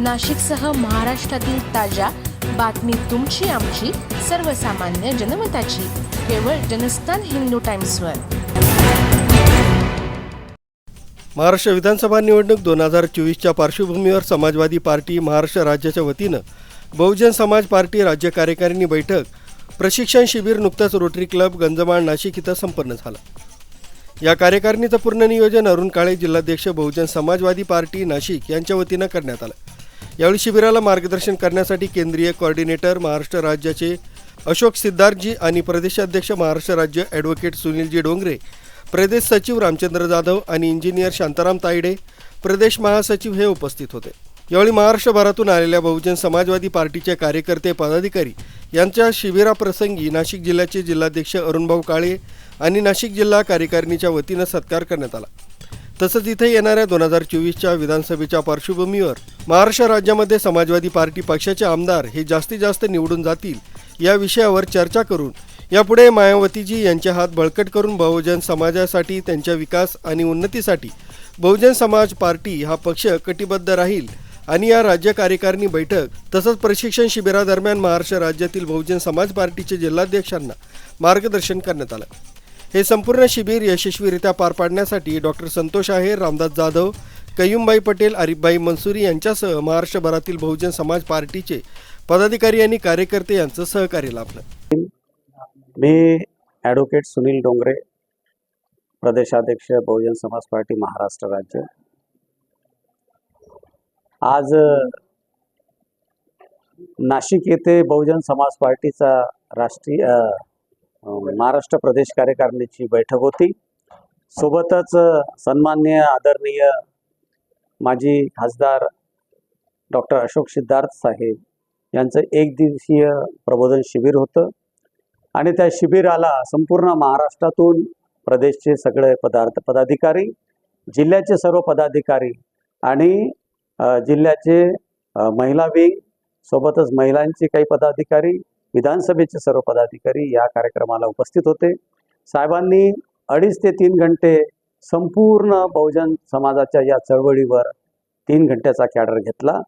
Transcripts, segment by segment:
नाशिकसह महाराष्ट्रातील ताज्या बातमी तुमची आमची सर्वसामान्य जनमताची. केवळ जनस्थान हिंदू टाइम्सवर. महाराष्ट्र विधानसभा निवडणूक दोन हजार चोवीसच्या पार्श्वभूमीवर समाजवादी पार्टी महाराष्ट्र राज्याच्या वतीनं बहुजन समाज पार्टी राज्य कार्यकारिणी बैठक प्रशिक्षण शिबिर नुकतंच रोटरी क्लब गंजमाळ नाशिक इथं संपन्न झालं. या कार्यकारिणीचं पूर्ण नियोजन अरुण काळे जिल्हाध्यक्ष बहुजन समाजवादी पार्टी नाशिक यांच्या वतीनं करण्यात आलं. यावेळी शिबिराला मार्गदर्शन करण्यासाठी केंद्रीय कोऑर्डिनेटर महाराष्ट्र राज्याचे अशोक सिद्धार्थजी आणि प्रदेशाध्यक्ष महाराष्ट्र राज्य ॲडव्होकेट सुनीलजी डोंगरे प्रदेश सचिव रामचंद्र जाधव आणि इंजिनियर शांताराम तायडे प्रदेश महासचिव हे उपस्थित होते. यावेळी महाराष्ट्रभरातून आलेल्या बहुजन समाजवादी पार्टीचे कार्यकर्ते पदाधिकारी यांच्या शिबिराप्रसंगी नाशिक जिल्ह्याचे जिल्हाध्यक्ष अरुणभाऊ काळे आणि नाशिक जिल्हा कार्यकारिणीच्या वतीनं सत्कार करण्यात आला. तसंच इथे येणाऱ्या दोन हजार चोवीसच्या विधानसभेच्या पार्श्वभूमीवर महाराष्ट्र राज्यामध्ये समाजवादी पार्टी पक्षाचे आमदार हे जास्तीत जास्त निवडून जातील या विषयावर चर्चा करून यापुढे मायावतीजी यांचे हात बळकट करून बहुजन समाजासाठी त्यांच्या विकास आणि उन्नतीसाठी बहुजन समाज पार्टी हा पक्ष कटिबद्ध राहील आणि या राज्य कार्यकारिणी बैठक तसंच प्रशिक्षण शिबिरादरम्यान महाराष्ट्र राज्यातील बहुजन समाज पार्टीचे जिल्हाध्यक्षांना मार्गदर्शन करण्यात आलं. हे संपूर्ण शिबिर यशस्वीरित्या पार पाडण्यासाठी डॉक्टर संतोष आहेर रामदास जाधव कयुमबाई पटेल आरिफबाई मनसुरी यांच्यासह महाराष्ट्रभरातील बहुजन समाज पार्टीचे पदाधिकारी आणि कार्यकर्ते यांचं सहकार्य लाभलं. मी ॲडव्होकेट सुनील डोंगरे प्रदेशाध्यक्ष बहुजन समाज पार्टी महाराष्ट्र राज्य. आज नाशिक येथे बहुजन समाज पार्टीचा राष्ट्रीय महाराष्ट्र प्रदेश कार्यकारिणीची बैठक होती. सोबतच सन्मान्य सन्माननीय आदरणीय माजी खासदार डॉक्टर अशोक सिद्धार्थ साहेब यांचं एक दिवसीय प्रबोधन शिबिर होतं. आणि त्या शिबिराला संपूर्ण महाराष्ट्रातून प्रदेशचे सगळे पदार्थ पदाधिकारी जिल्ह्याचे सर्व पदाधिकारी आणि जिल्ह्याचे महिला विंग सोबतच महिलांचे काही पदाधिकारी विधानसभेचे सर्व पदाधिकारी या कार्यक्रमाला उपस्थित होते. साहेबांनी अडीच ते तीन घंटे संपूर्ण बहुजन समाजाच्या या चळवळीवर तीन घंट्याचा कॅडर घेतला.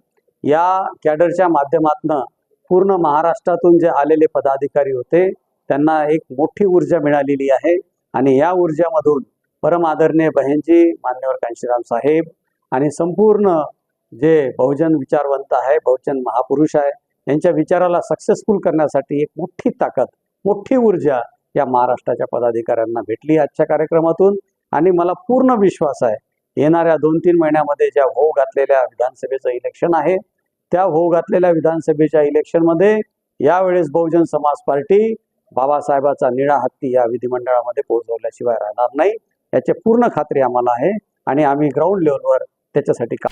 या कॅडरच्या माध्यमातनं पूर्ण महाराष्ट्रातून जे आलेले पदाधिकारी होते त्यांना एक मोठी ऊर्जा मिळालेली आहे आणि या ऊर्जामधून परम आदरणीय मान्यवर कांशीराम साहेब आणि संपूर्ण जे बहुजन विचारवंत आहे बहुजन महापुरुष आहे यांच्या विचाराला सक्सेसफुल करण्यासाठी एक मोठी ताकद मोठी ऊर्जा या महाराष्ट्राच्या पदाधिकाऱ्यांना भेटली आजच्या कार्यक्रमातून. आणि मला पूर्ण विश्वास आहे. येणाऱ्या दोन तीन महिन्यामध्ये ज्या हो घातलेल्या विधानसभेचं इलेक्शन आहे त्या हो घातलेल्या विधानसभेच्या इलेक्शनमध्ये यावेळेस बहुजन समाज पार्टी बाबासाहेबाचा निळा हत्ती या विधिमंडळामध्ये पोहोचवल्याशिवाय राहणार नाही. याची पूर्ण खात्री आम्हाला आहे आणि आम्ही ग्राउंड लेवलवर त्याच्यासाठी का